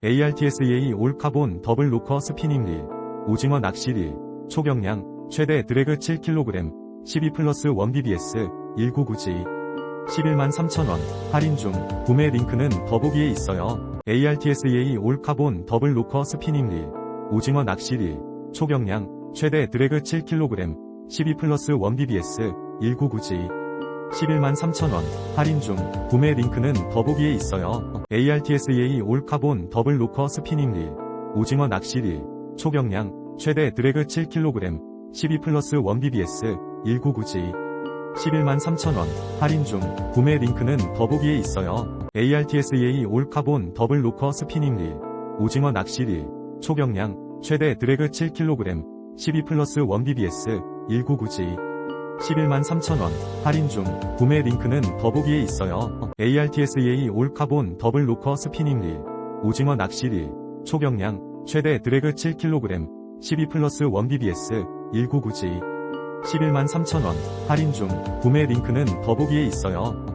ARTSEA 올카본 더블 로커 스피닝 릴, 오징어 낚시 릴, 초경량, 최대 드래그 7kg, 12 플러스 1BBS, 1990. 11만 3천원, 할인 중, 구매 링크는 더보기에 있어요. ARTSEA 올카본 더블 로커 스피닝 릴, 오징어 낚시 릴, 초경량, 최대 드래그 7kg, 12 플러스 1BBS, 1990. 11만 3천원, 할인 중, 구매 링크는 더보기에 있어요. ARTSEA 올카본 더블 로커 스피닝 릴, 오징어 낚시 릴, 초경량, 최대 드래그 7kg, 12 플러스 1BBS, 1990. 11만 3천원, 할인 중, 구매 링크는 더보기에 있어요. ARTSEA 올카본 더블 로커 스피닝 릴, 오징어 낚시 릴, 초경량, 최대 드래그 7kg, 12 플러스 1BBS, 1990. 11만 3천원, 할인 중, 구매 링크는 더보기에 있어요. ARTSEA 올카본 더블 로커 스피닝 릴, 오징어 낚시 릴, 초경량, 최대 드래그 7kg, 12 플러스 1BBS, 1990. 11만 3천원, 할인 중, 구매 링크는 더보기에 있어요.